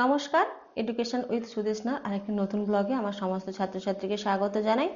নমস্কার education with Sudeshna আরেকটি নতুন ব্লগে আমার সমস্ত ছাত্রছাত্রীকে স্বাগত জানাই।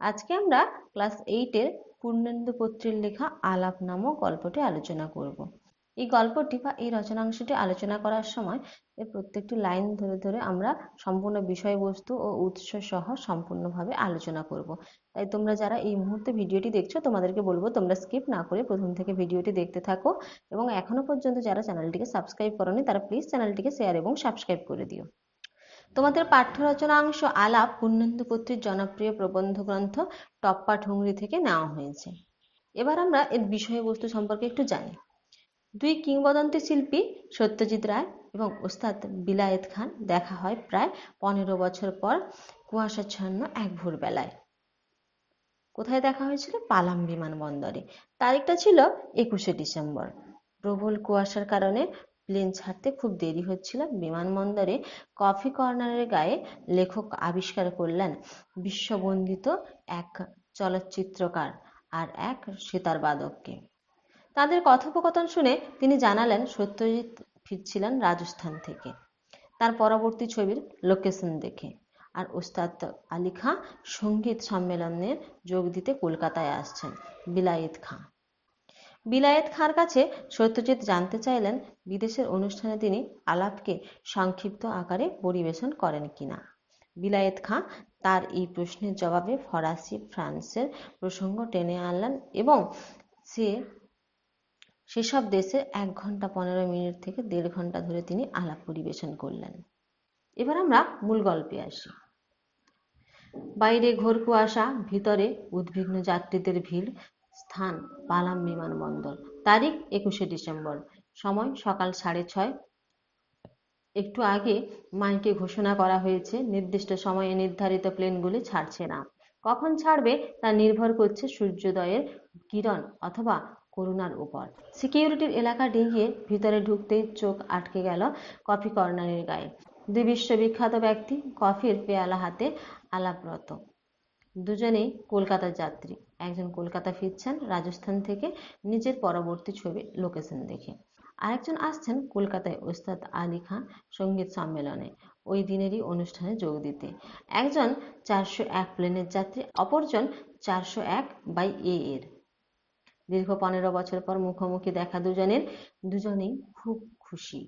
আজকে আমরা ক্লাস এইটের পূর্ণেন্দু পত্রীর লেখা আলাপ নামক গল্পটি আলোচনা করব। এই গল্পটি বা এই রচনাংশটি আলোচনা করার সময় এর প্রত্যেকটি লাইন ধরে ধরে আমরা সম্পূর্ণ বিষয়বস্তু ও উৎস সহ সম্পূর্ণভাবে আলোচনা করব। তাই তোমরা যারা এই মুহূর্তে ভিডিওটি দেখছ, তোমাদেরকে বলব তোমরা স্কিপ না করে প্রথম থেকে ভিডিওটি দেখতে থাকো এবং এখনও পর্যন্ত যারা চ্যানেলটিকে সাবস্ক্রাইব করনি, তারা প্লিজ চ্যানেলটিকে শেয়ার এবং সাবস্ক্রাইব করে দিও। তোমাদের পাঠ্য রচনাংশ আলাপ পূর্ণেন্দু পত্রীর জনপ্রিয় প্রবন্ধ গ্রন্থ টপ্পা ঠুংরি থেকে নেওয়া হয়েছে। এবার আমরা এর বিষয়বস্তু সম্পর্কে একটু জানি। দুই কিংবদন্তি শিল্পী সত্যজিৎ রায় এবং ওস্তাদ বিলায়েত খান দেখা হয় প্রায় পনেরো বছর পর কুয়াশাচ্ছন্ন এক ভোরবেলায়। কোথায় দেখা হয়েছিল? পালাম বিমানবন্দরে। তারিখটা ছিল একুশে ডিসেম্বর। প্রবল কুয়াশার কারণে প্লেন ছাড়তে খুব দেরি হচ্ছিল। বিমানবন্দরে কফি কর্নারের গায়ে লেখক আবিষ্কার করলেন বিশ্ববন্দিত এক চলচ্চিত্রকার আর এক সেতার বাদককে। তাদের কথোপকথন শুনে তিনি জানালেন সত্যজিৎ ফিরছিলেন রাজস্থান থেকে। তার পরবর্তী ছবির লোকেশন দেখে। আর ওস্তাদ আলী খাঁ সংগীত সম্মেলনে যোগ দিতে কলকাতায় আসছেন বিলায়েত খাঁ। বিলায়েত খাঁর কাছে সত্যজিৎ জানতে চাইলেন বিদেশের অনুষ্ঠানে তিনি আলাপকে সংক্ষিপ্ত আকারে পরিবেশন করেন কিনা। বিলায়েত খাঁ তার এই প্রশ্নের জবাবে ফরাসি, ফ্রান্সের প্রসঙ্গ টেনে আনলেন এবং সে সেসব দেশে এক ঘণ্টা পনেরো মিনিট থেকে দেড় ঘণ্টা ধরে তিনি আলাপ পরিবেশন করলেন। এবার আমরা মূল গল্পে আসি। বাইরে ঘোর কুয়াশা, ভিতরে উদ্বিগ্ন যাত্রীদের ভিড়, স্থান পালাম বিমানবন্দর। তারিখ একুশে ডিসেম্বর, সময় সকাল সাড়ে ছয়। একটু আগে মাইকে ঘোষণা করা হয়েছে, নির্দিষ্ট সময়ে নির্ধারিত প্লেনগুলি ছাড়ছে না। কখন ছাড়বে তা নির্ভর করছে সূর্যোদয়ের কিরণ অথবা করুণার উপর। সিকিউরিটির এলাকা ডিঙিয়ে ভিতরে ঢুকতেই চোখ আটকে গেল কফি কর্নারের গায়ে। দুই বিশ্ববিখ্যাত ব্যক্তি কফির পেয়ালা হাতে আলাপরত। দুজনেই কলকাতার যাত্রী। একজন কলকাতা ফিরছেন রাজস্থান থেকে, নিজের পরবর্তী ছবি লোকেশন দেখে। আরেকজন আসছেন কলকাতায় ওস্তাদ আলী খান সংগীত সম্মেলনে। ওই দিনেরই অনুষ্ঠানে যোগ দিতে। একজন চারশো এক প্লেনের যাত্রী, অপরজন চারশো এক বাই এ এর। দীর্ঘ পনেরো বছর পর মুখোমুখি দেখা দুজনের, দুজনেই খুব খুশি।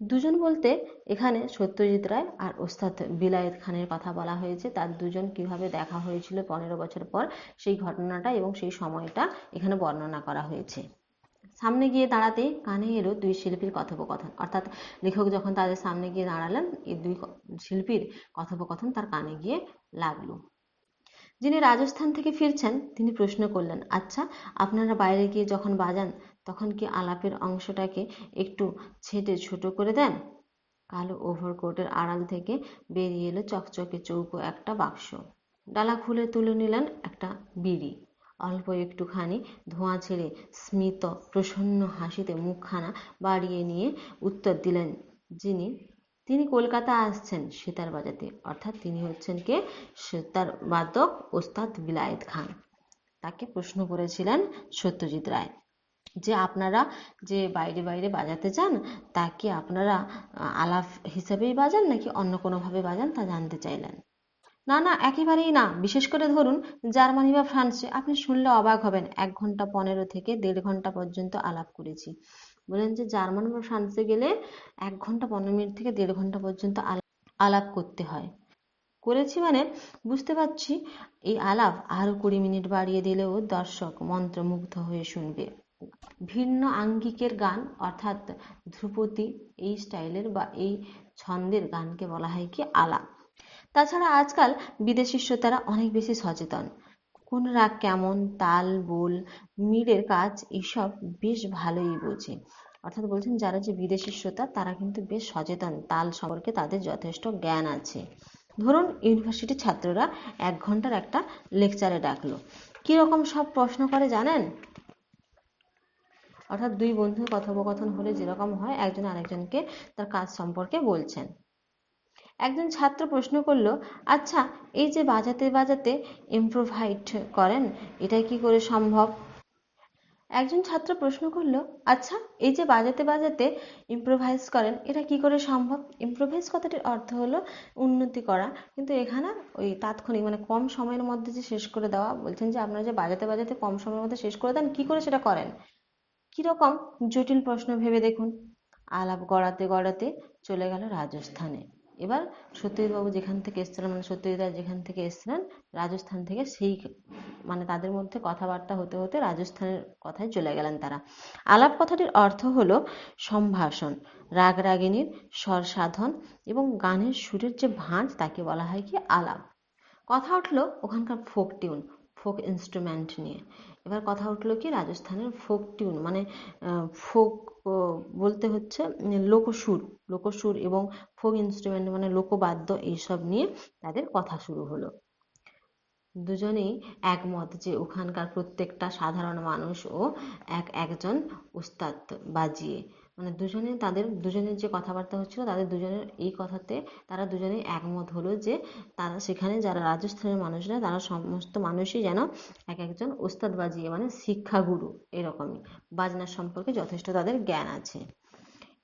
দুজন বলতে এখানে সত্যজিৎ রায় আর ওস্তাদ বিলায়েত খানের কথা বলা হয়েছে। তার দুজন কীভাবে দেখা হয়েছিল পনেরো বছর পর, সেই ঘটনাটা এবং সেই সময়টা এখানে বর্ণনা করা হয়েছে। সামনে গিয়ে দাঁড়াতে কানে এলো দুই শিল্পীর কথোপকথন। অর্থাৎ লেখক যখন তাদের সামনে গিয়ে দাঁড়ালেন, এই দুই শিল্পীর কথোপকথন তার কানে গিয়ে লাগল। যিনি রাজস্থান থেকে ফিরছেন, তিনি প্রশ্ন করলেন আচ্ছা আপনারা বাইরে গিয়ে যখন বাজান, তখন কি আলাপের অংশটাকে একটু ছেটে ছোট করে দেন? কালো ওভারকোটের আড়াল থেকে বেরিয়ে এলো চকচকে চৌকো একটা বাক্স। ডালা খুলে তুলে নিলেন একটা বিড়ি। অল্প একটুখানি ধোঁয়া ছেড়ে স্মিত, প্রসন্ন হাসিতে মুখখানা বাড়িয়ে নিয়ে উত্তর দিলেন, যিনি তিনি কলকাতা আসছেন সেতার বাজাতে। অর্থাৎ তিনি হচ্ছেন কে? সেতার বাদক ওস্তাদ বিলায়েত খান। তাকে প্রশ্ন করেছিলেন সত্যজিৎ রায় যে, আপনারা যে বাইরে বাইরে বাজাতে চান তা কি আপনারা আলাপ হিসেবেই বাজান নাকি অন্য কোনোভাবে বাজান তা জানতে চাইলেন? না না, একেবারেই না। বিশেষ করে ধরুন জার্মানি বা ফ্রান্সে। আপনি শুনলে অবাক হবেন, এক ঘণ্টা পনেরো থেকে দেড় ঘণ্টা পর্যন্ত আলাপ করেছি। বলেন যে জার্মান বা ফ্রান্সে গেলে এক ঘণ্টা পনেরো মিনিট থেকে দেড় ঘণ্টা পর্যন্ত আলাপ করতে হয়। করেছি মানে বুঝতে পারছি, এই আলাপ আরও কুড়ি মিনিট বাড়িয়ে দিলেও দর্শক মন্ত্রমুগ্ধ হয়ে শুনবে। ভিন্ন আঙ্গিকের গান অর্থাৎ ধ্রুপদী এই স্টাইলের বা এই ছন্দের গানকে বলা হয় কি আলাপ। তাছাড়া আজকাল বিদেশি শ্রোতারা অনেক বেশি সচেতন। কোন রাগ কেমন, তাল, বোল মিড়ের কাজ, এসব বেশ ভালোই বোঝে। অর্থাৎ বলছেন, যারা যে বিদেশি শ্রোতা, তারা কিন্তু বেশ সচেতন। তাল সম্পর্কে তাদের যথেষ্ট জ্ঞান আছে। ধরুন ইউনিভার্সিটির ছাত্ররা এক ঘণ্টার একটা লেকচারে ডাকলো। কীরকম সব প্রশ্ন করে জানেন? অর্থাৎ দুই বন্ধুর কথোপকথন হলে যেরকম হয়, একজন আরেকজনকে তার কাজ সম্পর্কে বলছেন। একজন ছাত্র প্রশ্ন করল আচ্ছা এই যে বাজাতে বাজাতে ইম্প্রোভাইট করেন, এটা কি করে সম্ভব? একজন ছাত্র প্রশ্ন করল আচ্ছা এই যে বাজাতে বাজাতে ইম্প্রোভাইজ করেন, এটা কি করে সম্ভব? ইম্প্রোভাইজ কথাটির অর্থ হলো উন্নতি করা। কিন্তু এখানে ওই তাৎক্ষণিক মানে কম সময়ের মধ্যে যে শেষ করে দেওয়া, বলছেন যে আপনারা যে বাজাতে বাজাতে কম সময়ের মধ্যে শেষ করে দেন, কি করে সেটা করেন? কীরকম? জটিল প্রশ্ন ভেবে দেখুন। আলাপ গড়াতে গড়াতে চলে গেল রাজস্থানে। এবার সত্যজিৎবাবু যেখান থেকে এসেছিলেন মানে সত্যজিৎ যেখান থেকে এসেছিলেন, রাজস্থান থেকে সেই মানে তাদের মধ্যে কথাবার্তা হতে হতে রাজস্থানের কথায় চলে গেলেন তারা। আলাপ কথাটির অর্থ হলো সম্ভাষণ রাগ রাগিনীর স্বর সাধন এবং গানের সুরের যে ভাঁজ তাকে বলা হয় কি আলাপ। কথা উঠল ওখানকার ফোক টিউন ফোক ইনস্ট্রুমেন্ট নিয়ে। এবার কথা উঠল কি রাজস্থানের ফোক টিউন মানে ফোক বলতে হচ্ছে লোকসুর লোকসুর এবং ফোক ইনস্ট্রুমেন্ট মানে লোকবাদ্য এইসব নিয়ে তাদের কথা শুরু হলো। দুজনেই একমত যে ওখানকার প্রত্যেকটা সাধারণ মানুষ ও এক একজন উস্তাদ বাজিয়ে মানে দুজনে তাদের, দুজনের যে কথাবার্তা হচ্ছিল, তাদের দুজনের এই কথাতে তারা দুজনেই একমত হলো যে তারা সেখানে যারা রাজস্থানের মানুষরা, তারা সমস্ত মানুষই যেন এক একজন ওস্তাদ বাজিয়ে মানে শিক্ষাগুরু এরকমই। বাজনার সম্পর্কে যথেষ্ট তাদের জ্ঞান আছে।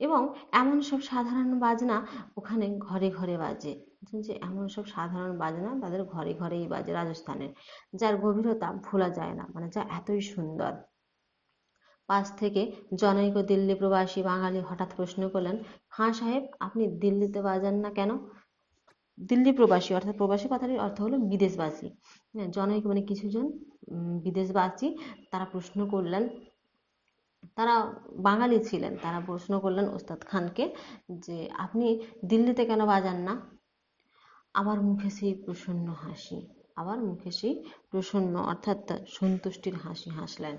এবং এমন সব সাধারণ বাজনা ওখানে ঘরে ঘরে বাজে। যে এমন সব সাধারণ বাজনা তাদের ঘরে ঘরেই বাজে রাজস্থানের। যার গভীরতা ভোলা যায় না মানে যা এতই সুন্দর। পাশ থেকে জনৈক দিল্লি প্রবাসী বাঙালি হঠাৎ প্রশ্ন করলেন, খাঁ সাহেব, আপনি দিল্লিতে বাজান না কেন? দিল্লি প্রবাসী, অর্থাৎ প্রবাসী কথাটির অর্থ হলো বিদেশবাসী। হ্যাঁ জনৈক মানে কিছুজন বিদেশবাসী। তারা প্রশ্ন করলেন, তারা বাঙালি ছিলেন। তারা প্রশ্ন করলেন ওস্তাদ খানকে যে, আপনি দিল্লিতে কেন বাজান না? আমার মুখে সেই প্রসন্ন হাসি আবার মুখে সেই প্রসন্ন, অর্থাৎ সন্তুষ্টির হাসি হাসলেন।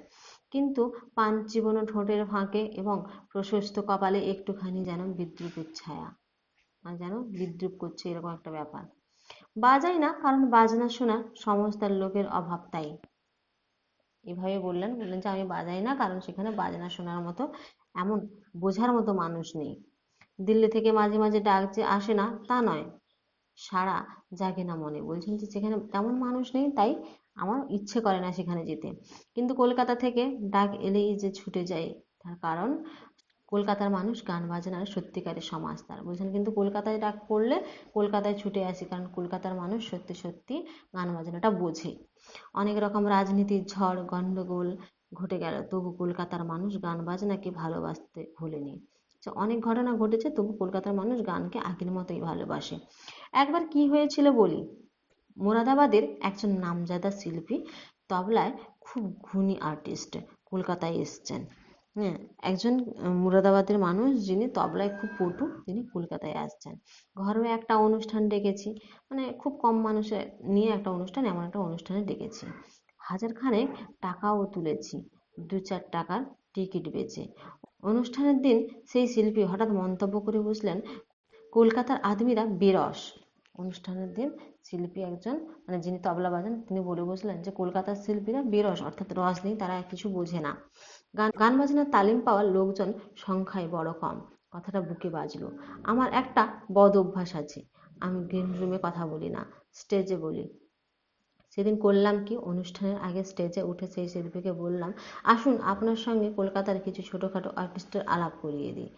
কিন্তু পান চিবনো ঠোঁটের ফাঁকে এবং প্রশস্ত কপালে একটুখানি যেন বিদ্রুপের ছায়া। যেন বিদ্রুপ করছে এরকম একটা ব্যাপার। বাজাই না, কারণ বাজনা শোনা সমস্তার লোকের অভাব তাই। এভাবে বললেন বললেন যে আমি বাজাই না, কারণ সেখানে বাজনা শোনার মতো এমন বোঝার মতো মানুষ নেই। দিল্লি থেকে মাঝে মাঝে ডাক যে আসে না, তা নয়। সারা জাগে না মনে। বলছেন যে সেখানে তেমন মানুষ নেই, তাই আমার ইচ্ছে করে না সেখানে যেতে। কিন্তু কলকাতা থেকে ডাক এলেই যে ছুটে যায় তার কারণ কলকাতার মানুষ গান বাজনার সত্যিকারের সমাজ তার বলছেন কিন্তু কলকাতায় ডাক পড়লে কলকাতায় ছুটে আসি, কারণ কলকাতার মানুষ সত্যি সত্যি গান বাজনাটা বোঝে। অনেক রকম রাজনীতির ঝড়, গন্ডগোল ঘটে গেল, তবু কলকাতার মানুষ গান বাজনাকে ভালোবাসতে ভুলেনি। অনেক ঘটনা ঘটেছে, তবু কলকাতার মানুষ গানকে আগের মতোই ভালোবাসে। একবার কি হয়েছিল বলি? মোরাদাবাদের একজন নামজাদা শিল্পী, তবলায় খুব গুণী আর্টিস্ট কলকাতায় এসছেন। হ্যাঁ একজন মুরাদাবাদের মানুষ যিনি তবলায় খুব পটু, তিনি কলকাতায় আসছেন। ঘরোয়া একটা অনুষ্ঠান ডেকেছি মানে খুব কম মানুষের নিয়ে একটা অনুষ্ঠান, এমন একটা অনুষ্ঠানে ডেকেছি। হাজার খানেক টাকাও তুলেছি, দু চার টাকার টিকিট বেচে। অনুষ্ঠানের দিন সেই শিল্পী হঠাৎ মন্তব্য করে বসলেন, কলকাতার আদমিরা বেরস। অনুষ্ঠানের দিন শিল্পী একজন মানে যিনি তবলা বাজান, তিনি বলে বসলেন যে কলকাতার শিল্পীরা বেরস, অর্থাৎ রস নেই, তারা কিছু বোঝে না। গান বাজনার তালিম পাওয়া লোকজন সংখ্যায় বড় কম। কথাটা বুকে বাজলো। আমার একটা বদ অভ্যাস আছে, আমি গ্রিন রুমে কথা বলি না স্টেজে বলি। সেদিন করলাম কি, অনুষ্ঠানের আগে স্টেজে উঠে সেই শিল্পীকে বললাম, আসুন, আপনার সঙ্গে কলকাতার কিছু ছোটোখাটো আর্টিস্টের আলাপ করিয়ে দিই।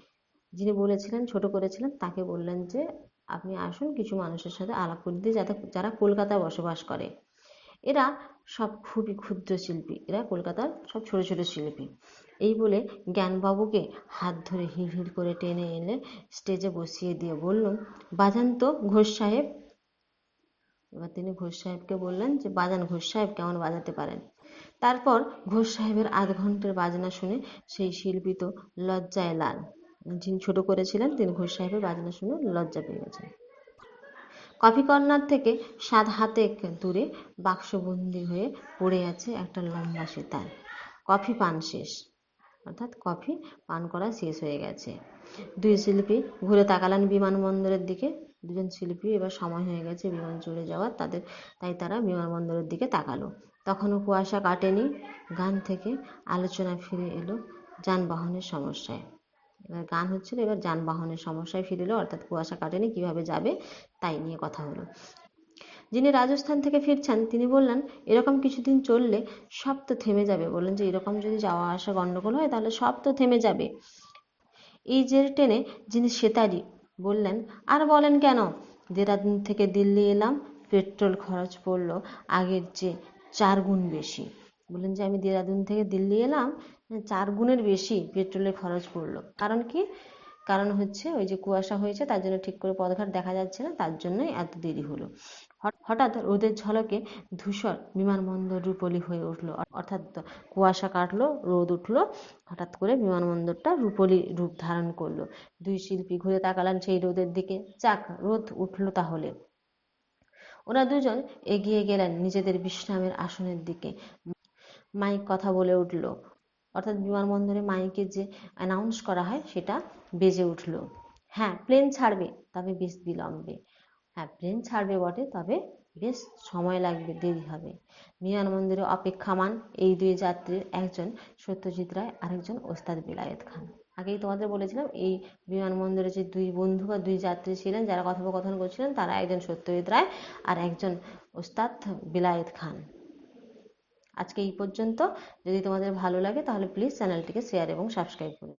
যিনি বলেছিলেন, ছোট করেছিলেন, তাকে বললেন যে আপনি আসুন কিছু মানুষের সাথে আলাপ করে দিই যাতে যারা কলকাতায় বসবাস করে। এরা সব খুবই ক্ষুদ্র শিল্পী। এরা কলকাতার সব ছোট ছোট শিল্পী। এই বলে জ্ঞানবাবুকে হাত ধরে হিড় করে টেনে এনে স্টেজে বসিয়ে দিয়ে বলল বাজান তো ঘোষ সাহেব। এবার তিনি ঘোষ সাহেবকে বললেন যে, বাজান, ঘোষ সাহেব কেমন বাজাতে পারেন? তারপর ঘোষ সাহেবের আধ ঘণ্টার বাজনা শুনে সেই শিল্পী তো লজ্জায় লাল। যিনি ছোট করেছিলেন, তিনি ঘোষ সাহেবের বাজনা শুনে লজ্জা পেয়ে গেছেন। কফি কর্নার থেকে সাত হাতে দূরে বাক্সবন্দি হয়ে পড়ে আছে একটা লম্বা সেতার। কফি পান শেষ। অর্থাৎ কফি পান করা শেষ হয়ে গেছে। দুই শিল্পী ঘুরে তাকালেন বিমানবন্দরের দিকে। দুজন শিল্পী এবার সময় হয়ে গেছে বিমান চলে যাওয়ার, তাদের, তাই তারা বিমানবন্দরের দিকে তাকালো। তখনও কুয়াশা কাটেনি। গান থেকে আলোচনা ফিরে এলো যানবাহনের সমস্যায়। এবার গান হচ্ছিল, এবার যানবাহনের সমস্যায় ফিরে এলো অর্থাৎ কুয়াশা কাটেনি, কীভাবে যাবে তাই নিয়ে কথা হলো। যিনি রাজস্থান থেকে ফিরছেন, তিনি বললেন, এরকম কিছুদিন চললে সব তো থেমে যাবে। বললেন, যে এরকম যদি যাওয়া আসা গন্ডগোল হয়, তাহলে সব তো থেমে যাবে। এই জের টেনে যিনি সেতারি। বললেন, আর বলেন কেন? দেরাদুন থেকে দিল্লি এলাম, পেট্রোল খরচ পড়ল আগের চেয়ে চার গুণ বেশি। বললেন যে, আমি দেরাদুন থেকে দিল্লি এলাম, চার গুণের বেশি পেট্রোলের খরচ পড়ল। কারণ কি? কারণ হচ্ছে ওই যে কুয়াশা হয়েছে, তার জন্য ঠিক করে পথঘাট দেখা যাচ্ছে না, তার জন্যই এত দেরি হলো। হঠাৎ রোদের ঝলকে ধূসর বিমানবন্দর রূপলি হয়ে উঠল। অর্থাৎ কুয়াশা কাটলো, রোদ উঠল, হঠাৎ করে বিমানবন্দরটা রূপলি রূপ ধারণ করল। দুই শিল্পী ঘুরে তাকালেন সেই রোদের দিকে। চাক রোদ উঠল তাহলে। ওরা দুজন এগিয়ে গেলেন নিজেদের বিশ্রামের আসনের দিকে। মাইক কথা বলে উঠল। অর্থাৎ বিমানবন্দরে মাইকে যে অ্যানাউন্স করা হয়, সেটা বেজে উঠল। হ্যাঁ প্লেন ছাড়বে, তবে বেশ বিলম্বে। হ্যাঁ প্লেন ছাড়বে বটে, তবে বেশ সময় লাগবে, দেরি হবে। বিমানবন্দরে অপেক্ষামান এই দুই যাত্রীর একজন সত্যজিৎ রায়, আরেকজন ওস্তাদ বিলায়েত খান। আগেই তোমাদের বলেছিলাম, এই বিমানবন্দরে যে দুই বন্ধু বা দুই যাত্রী ছিলেন, যারা কথোপকথন করছিলেন, তারা একজন সত্যজিৎ রায় আর একজন ওস্তাদ বিলায়েত খান। আজকে এই পর্যন্ত। যদি তোমাদের ভালো লাগে তাহলে প্লিজ চ্যানেলটিকে শেয়ার এবং সাবস্ক্রাইব করুন